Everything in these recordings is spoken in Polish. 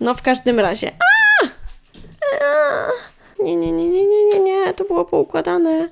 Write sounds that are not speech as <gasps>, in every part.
No w każdym razie. Nie, nie, nie, nie, nie, nie, nie, to było poukładane.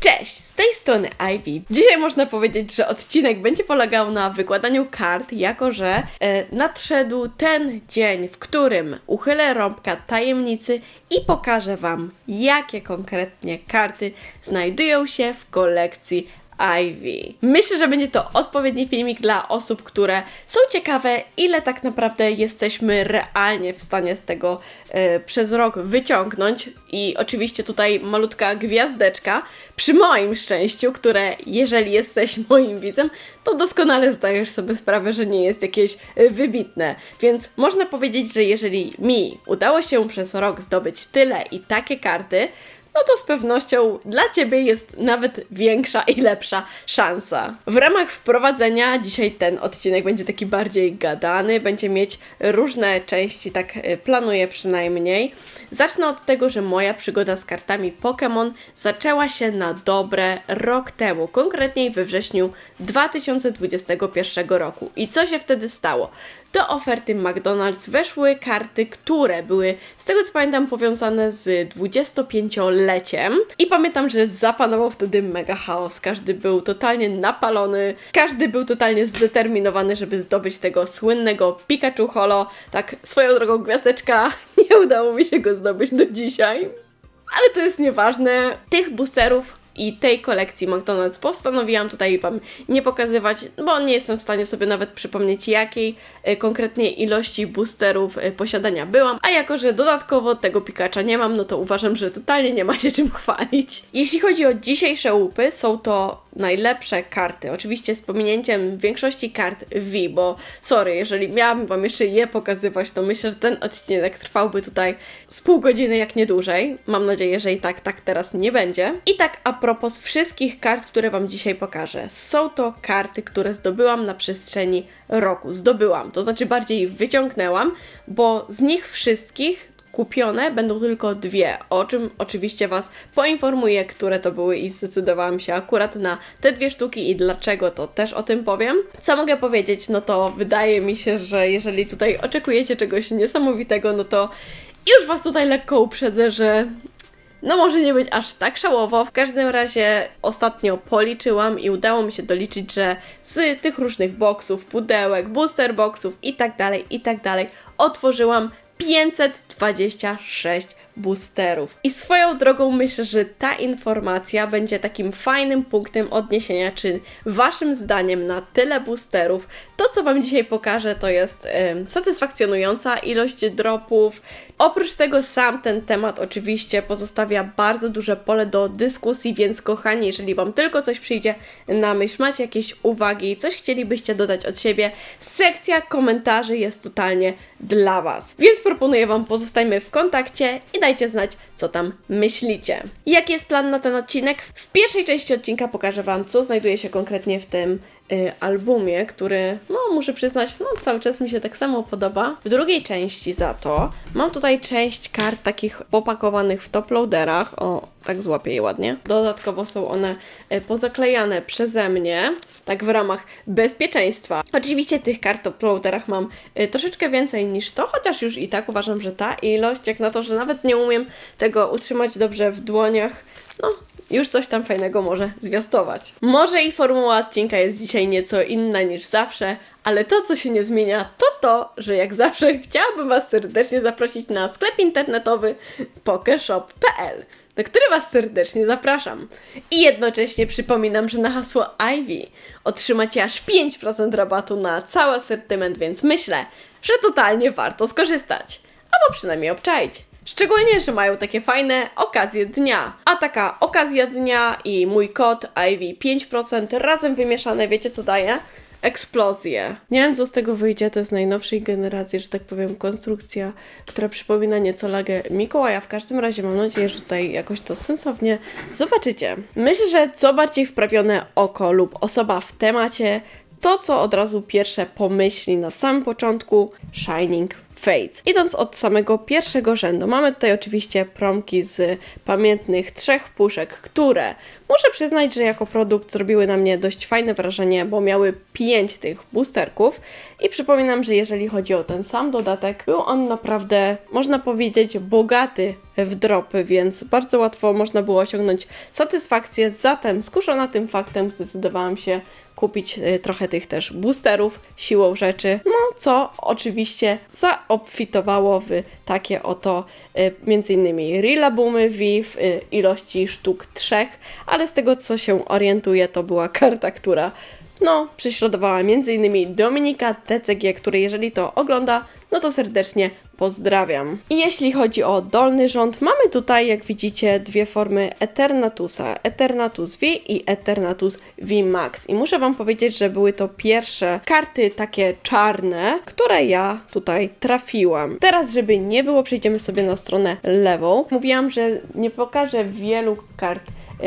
Cześć, z tej strony Ivy. Dzisiaj można powiedzieć, że odcinek będzie polegał na wykładaniu kart, jako że e, nadszedł ten dzień, w którym uchylę rąbka tajemnicy i pokażę Wam, jakie konkretnie karty znajdują się w kolekcji Ivy. Myślę, że będzie to odpowiedni filmik dla osób, które są ciekawe, ile tak naprawdę jesteśmy realnie w stanie z tego e, przez rok wyciągnąć. I oczywiście tutaj malutka gwiazdeczka przy moim szczęściu, które jeżeli jesteś <laughs> moim widzem, to doskonale zdajesz sobie sprawę, że nie jest jakieś e, wybitne. Więc można powiedzieć, że jeżeli mi udało się przez rok zdobyć tyle i takie karty, no to z pewnością dla Ciebie jest nawet większa i lepsza szansa. W ramach wprowadzenia dzisiaj ten odcinek będzie taki bardziej gadany, będzie mieć różne części, tak y, planuję przynajmniej. Zacznę od tego, że moja przygoda z kartami Pokémon zaczęła się na dobre rok temu, konkretniej we wrześniu 2021 roku. I co się wtedy stało? Do oferty McDonald's weszły karty, które były, z tego co pamiętam, powiązane z 25-leciem. I pamiętam, że zapanował wtedy mega chaos. Każdy był totalnie napalony, każdy był totalnie zdeterminowany, żeby zdobyć tego słynnego Pikachu Holo. Tak, swoją drogą gwiazdeczka, <laughs> nie udało mi się go zdobyć do dzisiaj. Ale to jest nieważne. Tych boosterów i tej kolekcji McDonald's postanowiłam tutaj Wam nie pokazywać, bo nie jestem w stanie sobie nawet przypomnieć, jakiej e, konkretnie ilości boosterów e, posiadania byłam, a jako, że dodatkowo tego Pikacza nie mam, no to uważam, że totalnie nie ma się czym chwalić. Jeśli chodzi o dzisiejsze łupy, są to najlepsze karty, oczywiście z pominięciem większości kart V, bo sorry, jeżeli miałabym Wam jeszcze je pokazywać, to myślę, że ten odcinek trwałby tutaj z pół godziny, jak nie dłużej. Mam nadzieję, że i tak, tak teraz nie będzie. I tak a propos wszystkich kart, które Wam dzisiaj pokażę. Są to karty, które zdobyłam na przestrzeni roku. Zdobyłam, to znaczy bardziej wyciągnęłam, bo z nich wszystkich kupione będą tylko dwie, o czym oczywiście Was poinformuję, które to były i zdecydowałam się akurat na te dwie sztuki i dlaczego to też o tym powiem. Co mogę powiedzieć? No to wydaje mi się, że jeżeli tutaj oczekujecie czegoś niesamowitego, no to już Was tutaj lekko uprzedzę, że no może nie być aż tak szałowo. W każdym razie ostatnio policzyłam i udało mi się doliczyć, że z tych różnych boksów, pudełek, booster boxów i tak dalej, i tak dalej otworzyłam 526 boosterów. I swoją drogą myślę, że ta informacja będzie takim fajnym punktem odniesienia, czy waszym zdaniem na tyle boosterów to, co wam dzisiaj pokażę, to jest satysfakcjonująca ilość dropów. Oprócz tego sam ten temat oczywiście pozostawia bardzo duże pole do dyskusji, więc kochani, jeżeli wam tylko coś przyjdzie na myśl, macie jakieś uwagi, coś chcielibyście dodać od siebie, sekcja komentarzy jest totalnie dla was. Więc proponuję wam pozostajmy w kontakcie i dajcie znać, co tam myślicie. Jaki jest plan na ten odcinek? W pierwszej części odcinka pokażę Wam, co znajduje się konkretnie w tym y, albumie, który, no muszę przyznać, no cały czas mi się tak samo podoba. W drugiej części za to mam tutaj część kart takich popakowanych w toploaderach, o, tak złapię je ładnie. Dodatkowo są one y, pozaklejane przeze mnie, tak w ramach bezpieczeństwa. Oczywiście tych kart toploaderach mam y, troszeczkę więcej niż to, chociaż już i tak uważam, że ta ilość, jak na to, że nawet nie umiem tego utrzymać dobrze w dłoniach, no już coś tam fajnego może zwiastować. Może i formuła odcinka jest dzisiaj nieco inna niż zawsze, ale to, co się nie zmienia, to to, że jak zawsze chciałabym Was serdecznie zaprosić na sklep internetowy pokeshop.pl, do który Was serdecznie zapraszam. I jednocześnie przypominam, że na hasło Ivy otrzymacie aż 5% rabatu na cały asortyment, więc myślę, że totalnie warto skorzystać. Albo przynajmniej obczaić. Szczególnie, że mają takie fajne okazje dnia. A taka okazja dnia i mój kod Ivy 5% razem wymieszane, wiecie co daje? Eksplozję. Nie wiem, co z tego wyjdzie, to jest najnowszej generacji, że tak powiem, konstrukcja, która przypomina nieco lagę Mikołaja. W każdym razie mam nadzieję, że tutaj jakoś to sensownie zobaczycie. Myślę, że co bardziej wprawione oko lub osoba w temacie, to co od razu pierwsze pomyśli na samym początku Shining Idąc od samego pierwszego rzędu, mamy tutaj oczywiście promki z pamiętnych trzech puszek, które Muszę przyznać, że jako produkt zrobiły na mnie dość fajne wrażenie, bo miały 5 tych boosterków i przypominam, że jeżeli chodzi o ten sam dodatek, był on naprawdę, można powiedzieć, bogaty w dropy, więc bardzo łatwo można było osiągnąć satysfakcję. Zatem skuszona tym faktem zdecydowałam się kupić y, trochę tych też boosterów siłą rzeczy, no co oczywiście zaobfitowało w takie oto y, innymi Rillabumy V w y, ilości sztuk trzech, ale z tego co się orientuję to była karta, która no, prześladowała innymi Dominika TCG, który jeżeli to ogląda, no to serdecznie pozdrawiam. I jeśli chodzi o dolny rząd, mamy tutaj, jak widzicie, dwie formy Eternatusa. Eternatus V i Eternatus V Max. I muszę Wam powiedzieć, że były to pierwsze karty takie czarne, które ja tutaj trafiłam. Teraz, żeby nie było, przejdziemy sobie na stronę lewą. Mówiłam, że nie pokażę wielu kart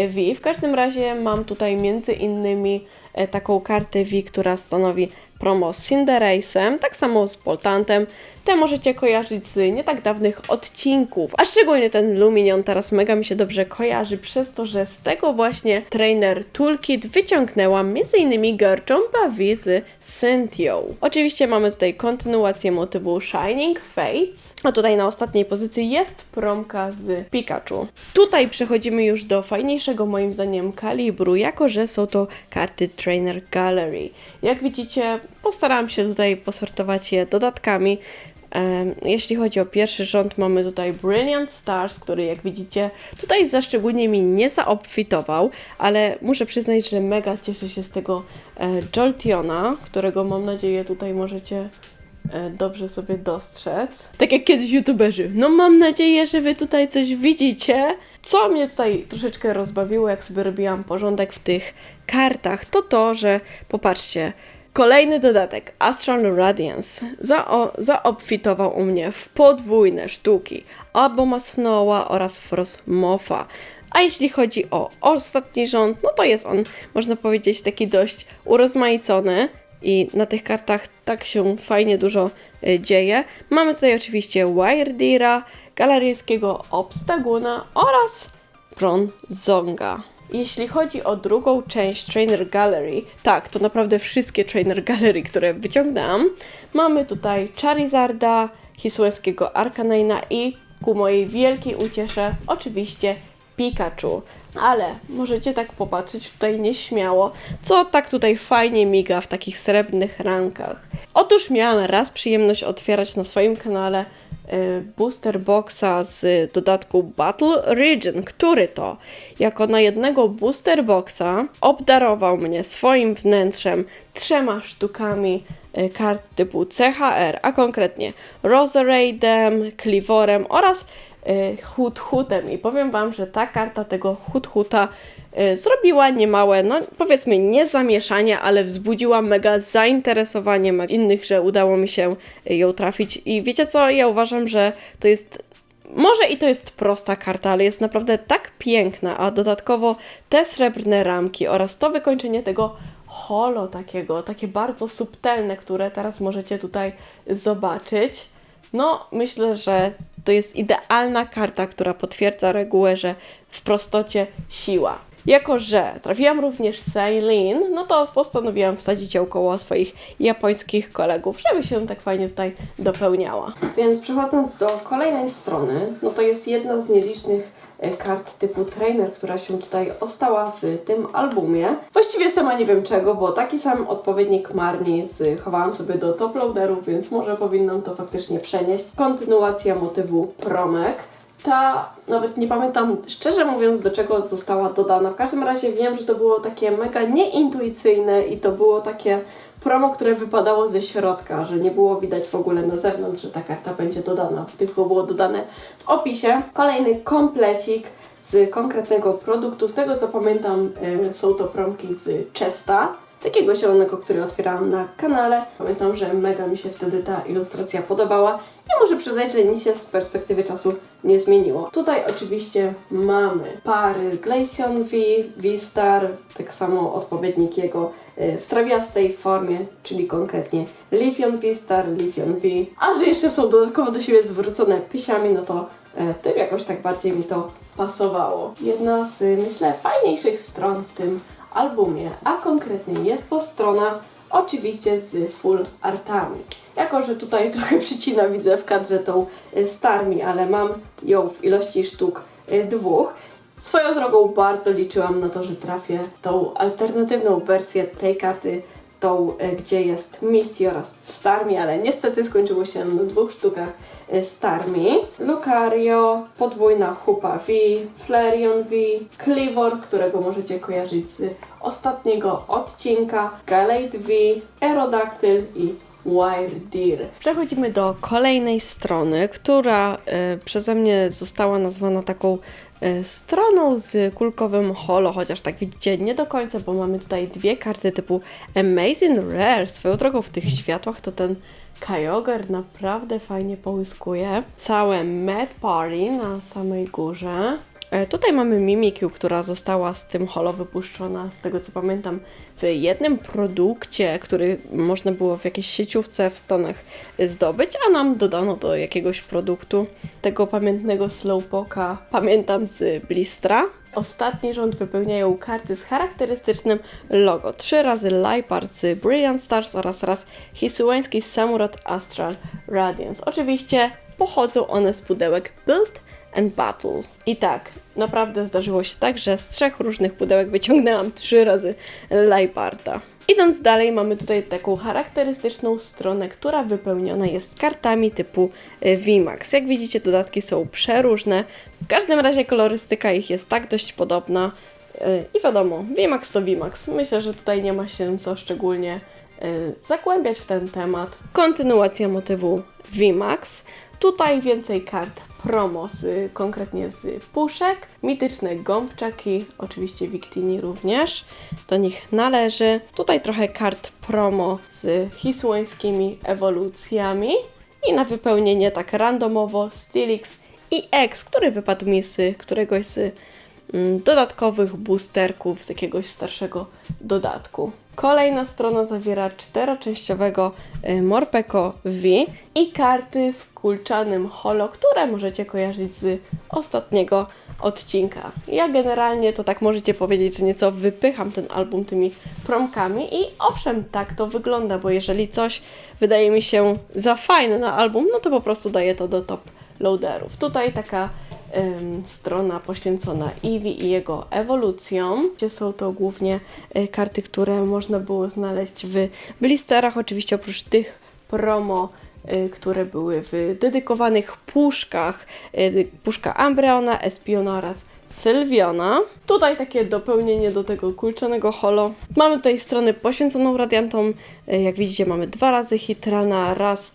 V. W każdym razie mam tutaj między innymi e, taką kartę V, która stanowi promo z Cinderace'em, tak samo z Poltantem. Te możecie kojarzyć z nie tak dawnych odcinków, a szczególnie ten Luminion teraz mega mi się dobrze kojarzy przez to, że z tego właśnie Trainer Toolkit wyciągnęłam m.in. Garchompa V z Cynthią. Oczywiście mamy tutaj kontynuację motywu Shining Fates, a tutaj na ostatniej pozycji jest promka z Pikachu. Tutaj przechodzimy już do fajniejszego moim zdaniem kalibru, jako że są to karty Trainer Gallery. Jak widzicie, postarałam się tutaj posortować je dodatkami. Jeśli chodzi o pierwszy rząd, mamy tutaj Brilliant Stars, który jak widzicie tutaj za szczególnie mi nie zaobfitował, ale muszę przyznać, że mega cieszę się z tego e, Joltiona, którego mam nadzieję tutaj możecie e, dobrze sobie dostrzec. Tak jak kiedyś youtuberzy. No mam nadzieję, że wy tutaj coś widzicie. Co mnie tutaj troszeczkę rozbawiło, jak sobie robiłam porządek w tych kartach, to to, że popatrzcie, Kolejny dodatek, Astral Radiance, Zao, zaobfitował u mnie w podwójne sztuki Aboma Snowa oraz Frostmoffa. A jeśli chodzi o ostatni rząd, no to jest on, można powiedzieć, taki dość urozmaicony i na tych kartach tak się fajnie dużo y, dzieje. Mamy tutaj oczywiście Wiredira, galeryjskiego Obstaguna oraz Bronzonga. Jeśli chodzi o drugą część Trainer Gallery, tak, to naprawdę wszystkie Trainer Gallery, które wyciągnęłam. Mamy tutaj Charizarda, Hisłęckiego Arcanina i ku mojej wielkiej uciesze oczywiście Pikachu. Ale możecie tak popatrzeć tutaj nieśmiało, co tak tutaj fajnie miga w takich srebrnych rankach. Otóż miałam raz przyjemność otwierać na swoim kanale booster boxa z dodatku Battle Region, który to jako na jednego booster boxa obdarował mnie swoim wnętrzem trzema sztukami y, kart typu CHR, a konkretnie Roserade'em, Clivorem oraz y, Hut-Hutem. I powiem Wam, że ta karta tego Hut-Huta y, zrobiła niemałe, no powiedzmy nie zamieszanie, ale wzbudziła mega zainteresowanie innych, że udało mi się y, ją trafić. I wiecie co, ja uważam, że to jest może i to jest prosta karta, ale jest naprawdę tak piękna, a dodatkowo te srebrne ramki oraz to wykończenie tego holo takiego, takie bardzo subtelne, które teraz możecie tutaj zobaczyć. No, myślę, że to jest idealna karta, która potwierdza regułę, że w prostocie siła. Jako, że trafiłam również Sailin, no to postanowiłam wsadzić ją koło swoich japońskich kolegów, żeby się tak fajnie tutaj dopełniała. Więc przechodząc do kolejnej strony, no to jest jedna z nielicznych e, kart typu trainer, która się tutaj ostała w tym albumie. Właściwie sama nie wiem czego, bo taki sam odpowiednik Marni schowałam sobie do top loaderów, więc może powinnam to faktycznie przenieść. Kontynuacja motywu promek. Ta, nawet nie pamiętam szczerze mówiąc do czego została dodana. W każdym razie wiem, że to było takie mega nieintuicyjne i to było takie promo, które wypadało ze środka, że nie było widać w ogóle na zewnątrz, że ta karta będzie dodana, tylko było dodane w opisie. Kolejny komplecik z konkretnego produktu. Z tego co pamiętam, y, są to promki z Chesta, takiego zielonego, który otwierałam na kanale. Pamiętam, że mega mi się wtedy ta ilustracja podobała i muszę przyznać, że nic się z perspektywy czasu nie zmieniło. Tutaj oczywiście mamy pary Glaceon V, V-Star, tak samo odpowiednik jego y, w trawiastej formie, czyli konkretnie Lithium V-Star, Lithium V. A że jeszcze są dodatkowo do siebie zwrócone pysiami, no to e, tym jakoś tak bardziej mi to pasowało. Jedna z, myślę, fajniejszych stron w tym albumie, a konkretnie jest to strona oczywiście z full artami. Jako, że tutaj <laughs> trochę przycina widzę w kadrze tą y, Starmi, ale mam ją w ilości sztuk y, dwóch. Swoją drogą bardzo liczyłam na to, że trafię tą alternatywną wersję tej karty, tą, y, gdzie jest Misty oraz Starmi, ale niestety skończyło się na dwóch sztukach y, Starmi. Lucario, podwójna Hupa V, Flareon V, Clivor, którego możecie kojarzyć z ostatniego odcinka, Galate V, Aerodactyl i Wire Deer. Przechodzimy do kolejnej strony, która e, przeze mnie została nazwana taką e, stroną z kulkowym holo, chociaż tak widzicie nie do końca, bo mamy tutaj dwie karty typu Amazing Rare. Swoją drogą w tych światłach to ten Kyogre naprawdę fajnie połyskuje. Całe Mad Party na samej górze. E, Tutaj mamy Mimikyu, która została z tym holo wypuszczona, z tego co pamiętam, w jednym produkcie, który można było w jakiejś sieciówce w Stanach zdobyć, a nam dodano do jakiegoś produktu tego pamiętnego Slowpoka, pamiętam z Blistra. Ostatni rząd wypełniają karty z charakterystycznym logo. Trzy razy Lipard z Brilliant Stars oraz raz Hisuański Samurat Astral Radiance. Oczywiście pochodzą one z pudełek Build and Battle. I tak, naprawdę zdarzyło się tak, że z trzech różnych pudełek wyciągnęłam trzy razy Liparta. Idąc dalej, mamy tutaj taką charakterystyczną stronę, która wypełniona jest kartami typu y, VMAX. Jak widzicie, dodatki są przeróżne. W każdym razie kolorystyka ich jest tak dość podobna. Y, I wiadomo, VMAX to VMAX. Myślę, że tutaj nie ma się co szczególnie y, zagłębiać w ten temat. Kontynuacja motywu VMAX. Tutaj więcej kart promo, konkretnie z puszek, mityczne gąbczaki, oczywiście Victini również, do nich należy. Tutaj trochę kart promo z hisłońskimi ewolucjami i na wypełnienie tak randomowo Stilix i X, który wypadł mi z któregoś z dodatkowych boosterków z jakiegoś starszego dodatku. Kolejna strona zawiera czteroczęściowego y, Morpeko V i karty z kulczanym holo, które możecie kojarzyć z ostatniego odcinka. Ja generalnie to tak możecie powiedzieć, że nieco wypycham ten album tymi promkami i owszem, tak to wygląda, bo jeżeli coś wydaje mi się za fajne na album, no to po prostu daję to do top loaderów. Tutaj taka strona poświęcona Eevee i jego ewolucjom, są to głównie e, karty, które można było znaleźć w blisterach, oczywiście oprócz tych promo, e, które były w dedykowanych puszkach, e, puszka Ambreona, Espiona oraz Sylwiona. Tutaj takie dopełnienie do tego kulczonego holo. Mamy tutaj stronę poświęconą radiantom. Jak widzicie mamy dwa razy Hitrana, raz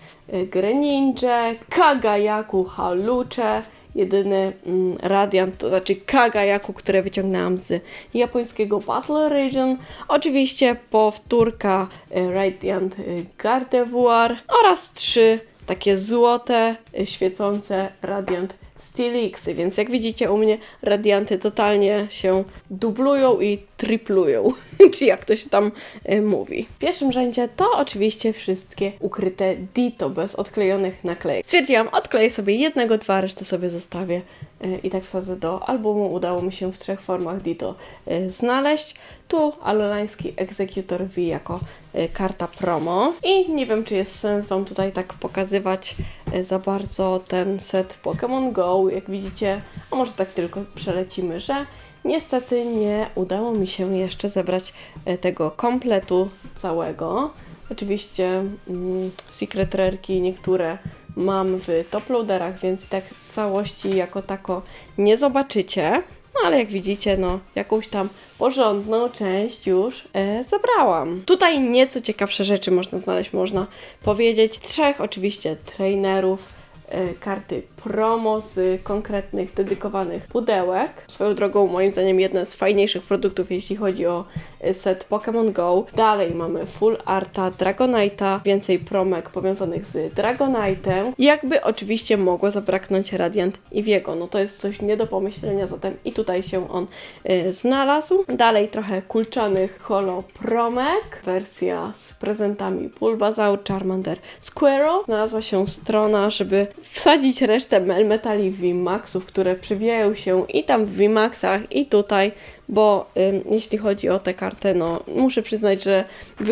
Greninja, Kagayaku, Halucze, jedyny mm, radiant, to znaczy Kagayaku, które wyciągnęłam z japońskiego Battle Region. Oczywiście powtórka e, Radiant e, Gardevoir oraz trzy takie złote, e, świecące Radiant Stilixy, więc jak widzicie u mnie radianty totalnie się dublują i triplują, <laughs> czy jak to się tam y, mówi. W pierwszym rzędzie to oczywiście wszystkie ukryte Dito bez odklejonych naklejek. Stwierdziłam, odkleję sobie jednego, dwa, resztę sobie zostawię y, i tak wsadzę do albumu. Udało mi się w trzech formach Dito y, znaleźć. Tu alolański Executor V jako y, karta promo. I nie wiem, czy jest sens Wam tutaj tak pokazywać za bardzo ten set Pokémon Go. Jak widzicie, a może tak tylko przelecimy, że niestety nie udało mi się jeszcze zebrać y, tego kompletu całego. Oczywiście mm, Secret Rareki niektóre mam w toploaderach, więc i tak całości jako tako nie zobaczycie. No ale jak widzicie, no jakąś tam porządną część już e, zabrałam. Tutaj nieco ciekawsze rzeczy można znaleźć, można powiedzieć. Trzech oczywiście trainerów, e, karty promo z konkretnych, dedykowanych pudełek. Swoją drogą, moim zdaniem, jeden z fajniejszych produktów, jeśli chodzi o e, set Pokémon Go. Dalej mamy Full Arta, Dragonite'a, więcej promek powiązanych z Dragonite'em. Jakby oczywiście mogło zabraknąć Radiant i no to jest coś nie do pomyślenia, zatem i tutaj się on e, znalazł. Dalej trochę kulczanych holo promek, wersja z prezentami Bulbasaur, Charmander, Squirrel. Znalazła się strona, żeby wsadzić resztę resztę Melmetali VMAXów, które przewijają się i tam w VMAXach i tutaj, bo ym, jeśli chodzi o tę kartę, no muszę przyznać, że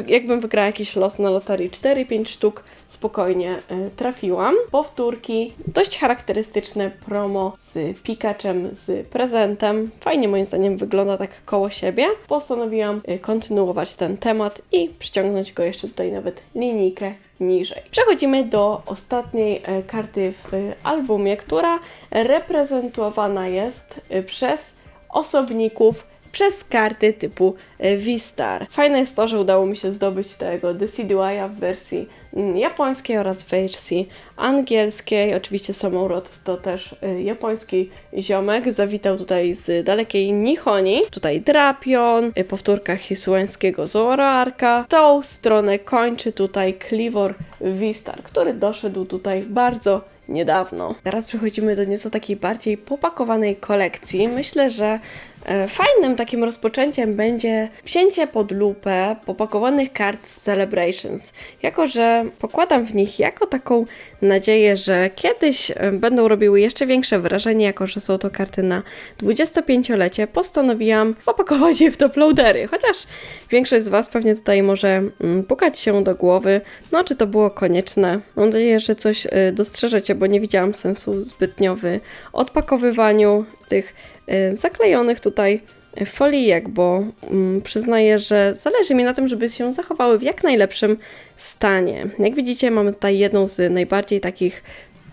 jakbym wygrała jakiś los na loterii 4-5 sztuk, spokojnie y, trafiłam. Powtórki, dość charakterystyczne promo z Pikaczem, z prezentem. Fajnie moim zdaniem wygląda tak koło siebie. Postanowiłam y, kontynuować ten temat i przyciągnąć go jeszcze tutaj nawet linijkę niżej. Przechodzimy do ostatniej e, karty w albumie, która reprezentowana jest e, przez osobników przez karty typu e, V-Star. Fajne jest to, że udało mi się zdobyć tego Decidueya w wersji japońskiej oraz wersji angielskiej. Oczywiście Samurot to też y, japoński ziomek. Zawitał tutaj z dalekiej Nihoni. Tutaj Drapion, y, powtórka hisueńskiego Zoroarka. Tą stronę kończy tutaj Clivor V-Star, który doszedł tutaj bardzo niedawno. Teraz przechodzimy do nieco takiej bardziej popakowanej kolekcji. Myślę, że fajnym takim rozpoczęciem będzie wzięcie pod lupę popakowanych kart z Celebrations, jako że pokładam w nich jako taką nadzieję, że kiedyś e, będą robiły jeszcze większe wrażenie, jako że są to karty na 25-lecie, postanowiłam popakować je w toploadery, chociaż większość z Was pewnie tutaj może mm, pukać się do głowy, no czy to było konieczne. Mam nadzieję, że coś y, dostrzeżecie, bo nie widziałam sensu zbytnio w odpakowywaniu tych y, zaklejonych tutaj folijek, bo mm, przyznaję, że zależy mi na tym, żeby się zachowały w jak najlepszym stanie. Jak widzicie, mamy tutaj jedną z najbardziej takich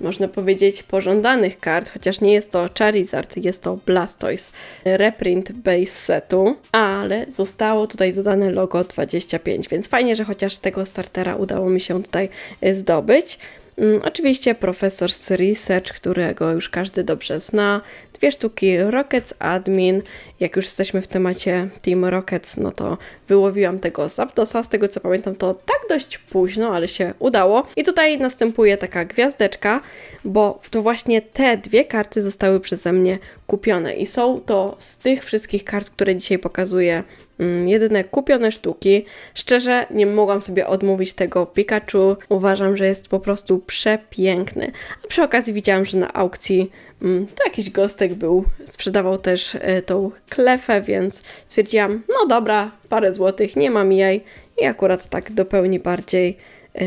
można powiedzieć, pożądanych kart, chociaż nie jest to Charizard, jest to Blastoise reprint base setu, ale zostało tutaj dodane logo 25, więc fajnie, że chociaż tego startera udało mi się tutaj y, zdobyć. Mm, Oczywiście profesor z Research, którego już każdy dobrze zna. Dwie sztuki Rockets Admin. Jak już jesteśmy w temacie Team Rockets, no to wyłowiłam tego Zapdosa. Z tego co pamiętam, to tak dość późno, ale się udało. I tutaj następuje taka gwiazdeczka, bo to właśnie te dwie karty zostały przeze mnie kupione. I są to z tych wszystkich kart, które dzisiaj pokazuję, mm, jedyne kupione sztuki. Szczerze, nie mogłam sobie odmówić tego Pikachu. Uważam, że jest po prostu przepiękny. A przy okazji widziałam, że na aukcji mm, to jakiś gostek był, sprzedawał też e, tą klefę, więc stwierdziłam, no dobra, parę złotych, nie mam jej i akurat tak dopełni bardziej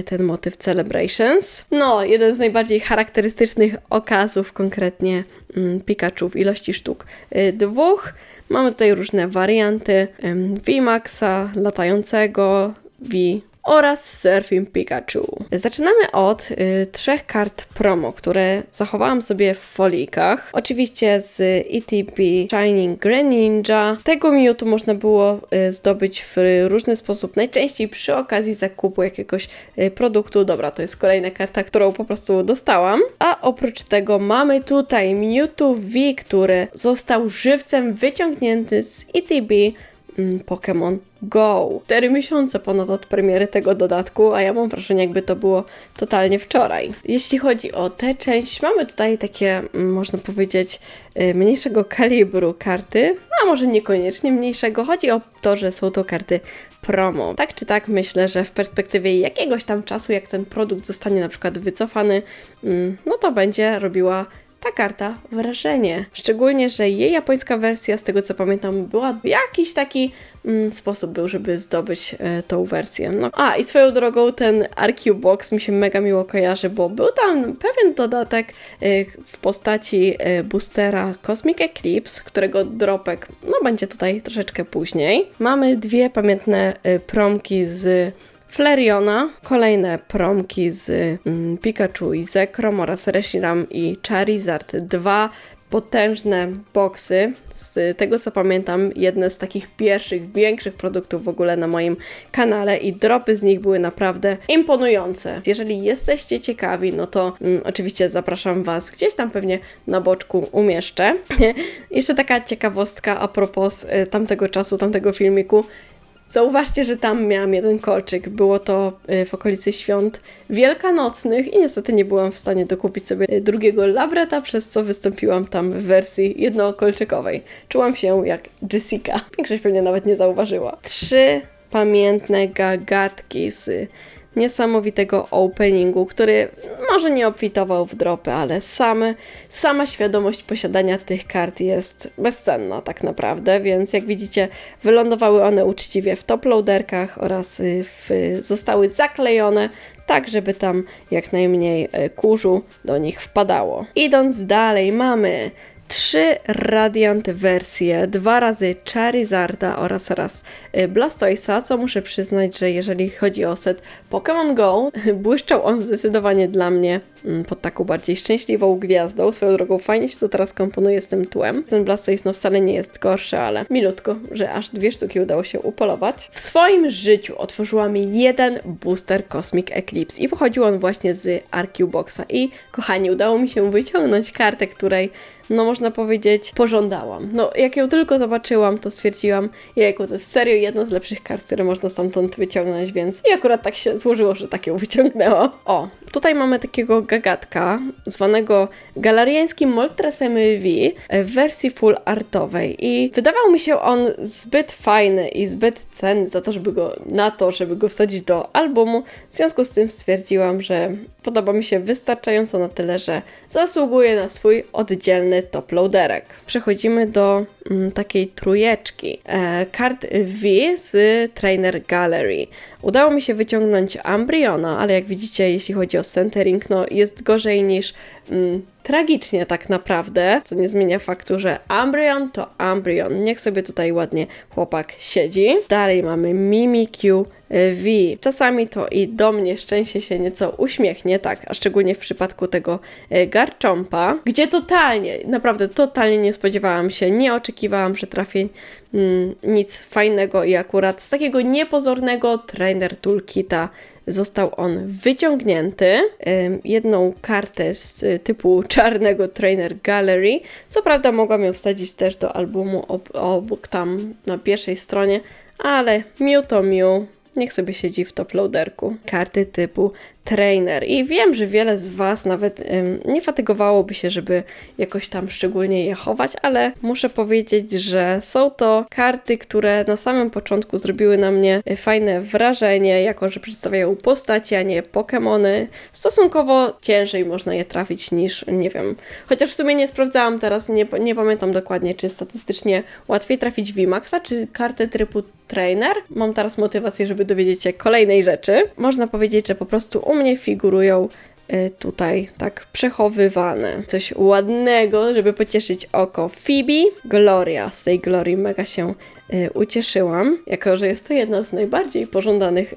ten motyw Celebrations. No, jeden z najbardziej charakterystycznych okazów, konkretnie mm, Pikachu w ilości sztuk y, dwóch. Mamy tutaj różne warianty V-Maxa, latającego, V oraz Surfing Pikachu. Zaczynamy od y, trzech kart promo, które zachowałam sobie w folijkach. Oczywiście z ETB Shining Greninja. Tego Mewtwo można było y, zdobyć w różny sposób, najczęściej przy okazji zakupu jakiegoś y, produktu. Dobra, to jest kolejna karta, którą po prostu dostałam. A oprócz tego mamy tutaj Mewtwo V, który został żywcem wyciągnięty z ETB Pokémon Go. 4 miesiące ponad od premiery tego dodatku, a ja mam wrażenie, jakby to było totalnie wczoraj. Jeśli chodzi o tę część, mamy tutaj takie, mm, można powiedzieć, y, mniejszego kalibru karty, a może niekoniecznie mniejszego. Chodzi o to, że są to karty promo. Tak czy tak, myślę, że w perspektywie jakiegoś tam czasu, jak ten produkt zostanie na przykład wycofany, mm, no to będzie robiła ta karta wrażenie. Szczególnie, że jej japońska wersja, z tego co pamiętam, była w jakiś taki mm, sposób był, żeby zdobyć e, tą wersję. No. A, i swoją drogą ten RQ Box mi się mega miło kojarzy, bo był tam pewien dodatek e, w postaci e, boostera Cosmic Eclipse, którego dropek, no będzie tutaj troszeczkę później. Mamy dwie pamiętne e, promki z Flareona, kolejne promki z mm, Pikachu i Zekrom oraz Reshiram i Charizard 2 potężne boksy. Z tego co pamiętam, jedne z takich pierwszych, większych produktów w ogóle na moim kanale i dropy z nich były naprawdę imponujące. Jeżeli jesteście ciekawi, no to mm, oczywiście zapraszam Was, gdzieś tam pewnie na boczku umieszczę. <laughs> Jeszcze taka ciekawostka a propos y, tamtego czasu, tamtego filmiku. Zauważcie, że tam miałam jeden kolczyk. Było to y, w okolicy świąt wielkanocnych i niestety nie byłam w stanie dokupić sobie y, drugiego labreta, przez co wystąpiłam tam w wersji jednokolczykowej. Czułam się jak Jessica. Większość pewnie nawet nie zauważyła. Trzy pamiętne gagatki z niesamowitego openingu, który może nie obfitował w dropy, ale same, sama świadomość posiadania tych kart jest bezcenna tak naprawdę, więc jak widzicie wylądowały one uczciwie w top loaderkach oraz y, w, zostały zaklejone tak, żeby tam jak najmniej e, kurzu do nich wpadało. Idąc dalej mamy trzy Radiant wersje, dwa razy Charizarda oraz raz y, Blastoisa, co muszę przyznać, że jeżeli chodzi o set Pokémon Go, <laughs> błyszczał on zdecydowanie dla mnie mm, pod taką bardziej szczęśliwą gwiazdą. Swoją drogą fajnie się to teraz komponuje z tym tłem. Ten Blastoise no wcale nie jest gorszy, ale milutko, że aż dwie sztuki udało się upolować. W swoim życiu otworzyła mi jeden booster Cosmic Eclipse i pochodził on właśnie z Arceus Boxa i kochani, udało mi się wyciągnąć kartę, której no można powiedzieć, pożądałam. No, jak ją tylko zobaczyłam, to stwierdziłam, jejku, to jest serio jedna z lepszych kart, które można stamtąd wyciągnąć, więc i akurat tak się złożyło, że tak ją wyciągnęło. O, tutaj mamy takiego gagatka, zwanego galariańskim Moltresem V w wersji full artowej i wydawał mi się on zbyt fajny i zbyt cenny za to, żeby go, na to, żeby go wsadzić do albumu. W związku z tym stwierdziłam, że podoba mi się wystarczająco na tyle, że zasługuje na swój oddzielny top loaderek. Przechodzimy do mm, takiej trójeczki e, kart V z Trainer Gallery. Udało mi się wyciągnąć Ambriona, ale jak widzicie, jeśli chodzi o centering, no jest gorzej niż mm, tragicznie tak naprawdę, co nie zmienia faktu, że Ambrion to Ambrion. Niech sobie tutaj ładnie chłopak siedzi. Dalej mamy Mimikyu V. Czasami to i do mnie szczęście się nieco uśmiechnie, tak, a szczególnie w przypadku tego e, Garchompa, gdzie totalnie, naprawdę totalnie nie spodziewałam się, nie oczekiwałam, że trafię mm, nic fajnego i akurat z takiego niepozornego trainer toolkita został on wyciągnięty. Jedną kartę z y, typu czarnego Trainer Gallery. Co prawda mogłam ją wsadzić też do albumu ob obok tam na pierwszej stronie, ale Mew to Mew. Niech sobie siedzi w top loaderku. Karty typu trainer. I wiem, że wiele z Was nawet ym, nie fatygowałoby się, żeby jakoś tam szczególnie je chować, ale muszę powiedzieć, że są to karty, które na samym początku zrobiły na mnie y, fajne wrażenie, jako że przedstawiają postaci, a nie Pokémony. Stosunkowo ciężej można je trafić niż, nie wiem, chociaż w sumie nie sprawdzałam teraz, nie, nie pamiętam dokładnie, czy statystycznie łatwiej trafić VMAXa, czy kartę typu trainer. Mam teraz motywację, żeby dowiedzieć się kolejnej rzeczy. Można powiedzieć, że po prostu u mnie figurują y, tutaj tak przechowywane. Coś ładnego, żeby pocieszyć oko. Phoebe, Gloria. Z tej Glorii mega się y, ucieszyłam, jako że jest to jedna z najbardziej pożądanych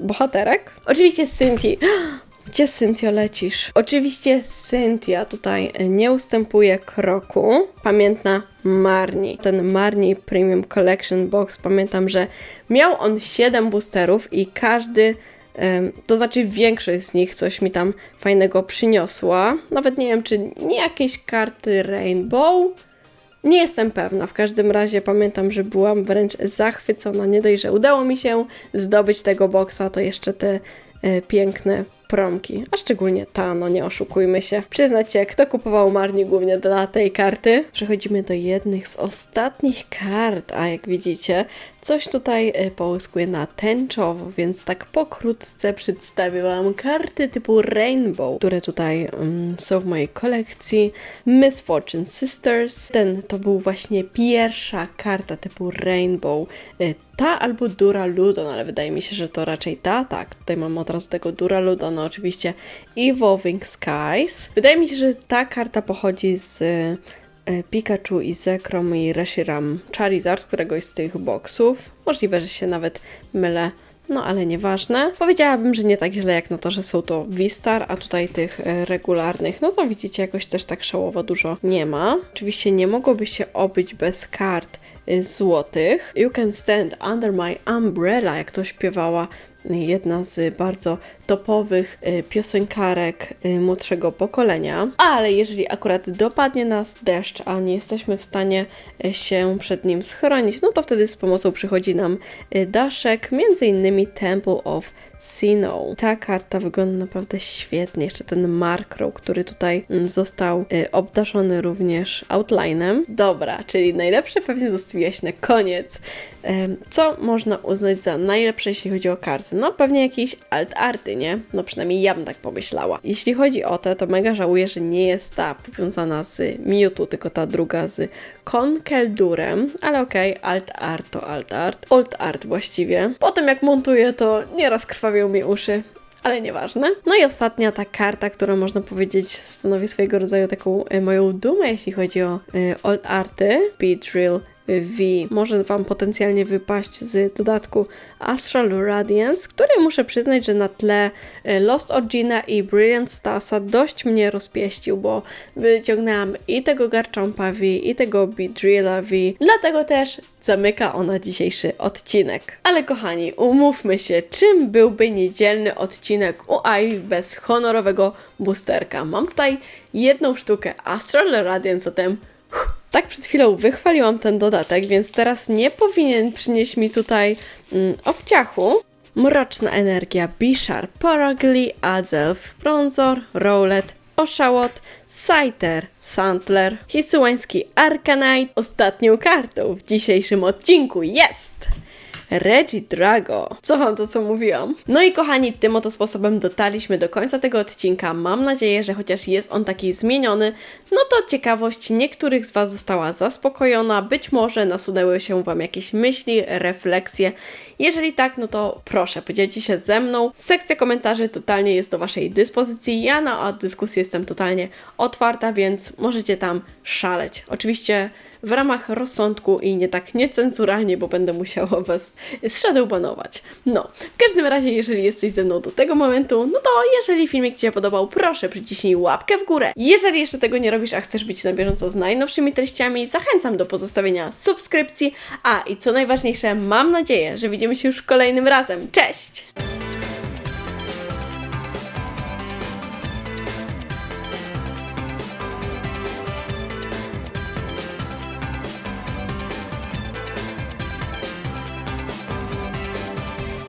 bohaterek. Oczywiście Cynthia. <gasps> Gdzie Cynthia lecisz? Oczywiście Cynthia tutaj nie ustępuje kroku. Pamiętna Marni. Ten Marni Premium Collection Box, pamiętam, że miał on 7 boosterów i każdy To znaczy, większość z nich coś mi tam fajnego przyniosła. Nawet nie wiem, czy nie jakieś karty Rainbow. Nie jestem pewna. W każdym razie pamiętam, że byłam wręcz zachwycona. Nie dość, że udało mi się zdobyć tego boksa, to jeszcze te e, piękne promki. A szczególnie ta, no nie oszukujmy się. Przyznać się, kto kupował Marni głównie dla tej karty. Przechodzimy do jednych z ostatnich kart, a jak widzicie, coś tutaj e, połyskuje na tęczowo, więc tak pokrótce przedstawię Wam karty typu Rainbow, które tutaj mm, są w mojej kolekcji. Miss Fortune Sisters. Ten to był właśnie pierwsza karta typu Rainbow. E, Ta albo Dura Ludon, ale wydaje mi się, że to raczej ta. Tak, tutaj mam od razu tego Dura Oczywiście Evolving Skies. Wydaje mi się, że ta karta pochodzi z e, Pikachu i Zekrom i Reshiram Charizard, któregoś z tych boksów. Możliwe, że się nawet mylę. No ale nieważne. Powiedziałabym, że nie tak źle jak na to, że są to V-Star, a tutaj tych e, regularnych, no to widzicie, jakoś też tak szałowo dużo nie ma. Oczywiście nie mogłoby się obyć bez kart y, złotych. You can stand under my umbrella, jak to śpiewała jedna z bardzo topowych y, piosenkarek y, młodszego pokolenia. Ale jeżeli akurat dopadnie nas deszcz, a nie jesteśmy w stanie y, się przed nim schronić, no to wtedy z pomocą przychodzi nam daszek, między innymi Temple of Sinnoh. Ta karta wygląda naprawdę świetnie. Jeszcze ten Mark Row, który tutaj mm, został y, obdarzony również outlinem. Dobra, czyli najlepsze pewnie zostawiłaś na koniec. Co można uznać za najlepsze, jeśli chodzi o karty? No pewnie jakieś nie? No przynajmniej ja bym tak pomyślała. Jeśli chodzi o te, to mega żałuję, że nie jest ta powiązana z Mewtwo, tylko ta druga z Conkeldurem, ale okej, alt-art to alt-art. Old-art właściwie. Potem jak montuję, to nieraz krwawią mi uszy ale nieważne. No i ostatnia ta karta, która można powiedzieć stanowi swojego rodzaju taką e, moją dumę, jeśli chodzi o e, old arty. Beatrill V może Wam potencjalnie wypaść z dodatku Astral Radiance, który muszę przyznać, że na tle e, Lost Origina i Brilliant Starsa dość mnie rozpieścił, bo wyciągnęłam i tego Garchompa V, i tego Beatrilla V, dlatego też zamyka ona dzisiejszy odcinek. Ale kochani, umówmy się, czym byłby niedzielny odcinek u Ivy bez honorowego boosterka? Mam tutaj jedną sztukę Astral Radiance, zatem tak przed chwilą wychwaliłam ten dodatek, więc teraz nie powinien przynieść mi tutaj mm, obciachu. Mroczna energia Bishar, Poragli, Azelf, Bronzor, Rowlet, Oshawott, Scyther, Santler, Hisuański Arcanite. Ostatnią kartą w dzisiejszym odcinku jest... Regi Drago. Co wam to, co mówiłam? No i kochani, tym oto sposobem dotarliśmy do końca tego odcinka. Mam nadzieję, że chociaż jest on taki zmieniony, no to ciekawość niektórych z was została zaspokojona. Być może nasunęły się wam jakieś myśli, refleksje. Jeżeli tak, no to proszę, podzielcie się ze mną. Sekcja komentarzy totalnie jest do waszej dyspozycji. Ja na dyskusję jestem totalnie otwarta, więc możecie tam szaleć. Oczywiście w ramach rozsądku i nie tak niecenzuralnie, bo będę musiała Was shadowbanować. No, w każdym razie, jeżeli jesteś ze mną do tego momentu, no to jeżeli filmik Ci się podobał, proszę przyciśnij łapkę w górę. Jeżeli jeszcze tego nie robisz, a chcesz być na bieżąco z najnowszymi treściami, zachęcam do pozostawienia subskrypcji, a i co najważniejsze, mam nadzieję, że widzimy się już kolejnym razem. Cześć!